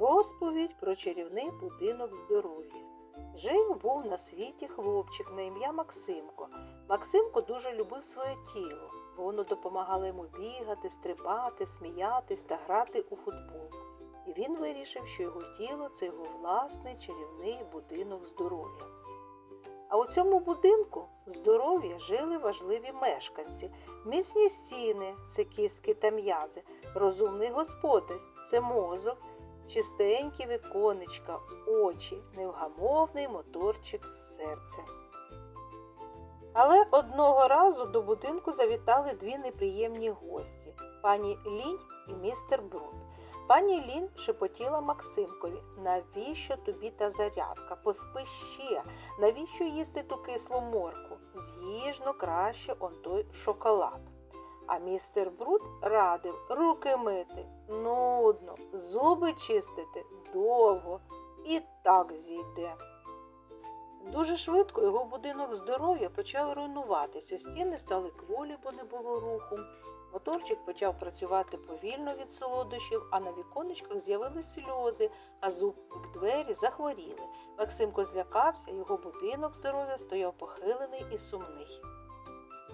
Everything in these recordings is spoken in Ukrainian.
Розповідь про чарівний будинок здоров'я. Жив був на світі хлопчик на ім'я Максимко. Максимко дуже любив своє тіло, бо воно допомагало йому бігати, стрибати, сміятись та грати у футбол. І він вирішив, що його тіло це його власний чарівний будинок здоров'я. А у цьому будинку здоров'я жили важливі мешканці, міцні стіни це кістки та м'язи, розумний господар це мозок, чистенькі віконечка, очі, невгамовний моторчик серця. Але одного разу до будинку завітали дві неприємні гості пані Лінь і містер Брут. Пані Лін шепотіла Максимкові, навіщо тобі та зарядка? Поспи ще, навіщо їсти ту кислу морку? З'їж ну краще он той шоколад. А містер Брут радив руки мити нудно, зуби чистити довго і так зійде. Дуже швидко його будинок здоров'я почав руйнуватися. Стіни стали кволі, бо не було руху. Моторчик почав працювати повільно від солодощів, а на віконечках з'явились сльози, а зубки двері захворіли. Максимко злякався, його будинок здоров'я стояв похилений і сумний.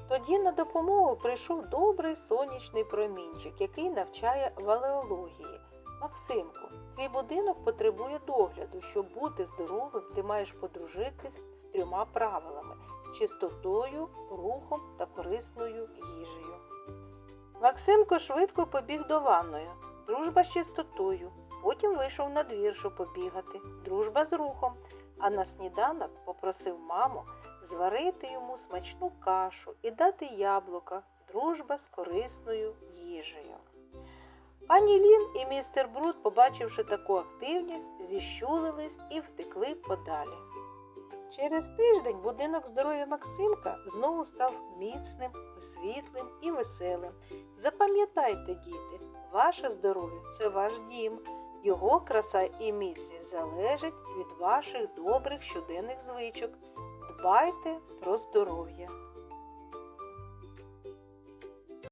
Тоді на допомогу прийшов добрий сонячний промінчик, який навчає валеології. Максимку, твій будинок потребує догляду. Щоб бути здоровим, ти маєш подружитись з трьома правилами чистотою, рухом та корисною їжею. Максимко швидко побіг до ванної. Дружба з чистотою. Потім вийшов на двір, щоб побігати. Дружба з рухом. А на сніданок попросив маму зварити йому смачну кашу і дати яблука. Дружба з корисною їжею. Пані Лін і містер Брут, побачивши таку активність, зіщулились і втекли подалі. Через тиждень будинок здоров'я Максимка знову став міцним, світлим і веселим. Запам'ятайте, діти, ваше здоров'я це ваш дім. Його краса і міцність залежать від ваших добрих щоденних звичок. Дбайте про здоров'я.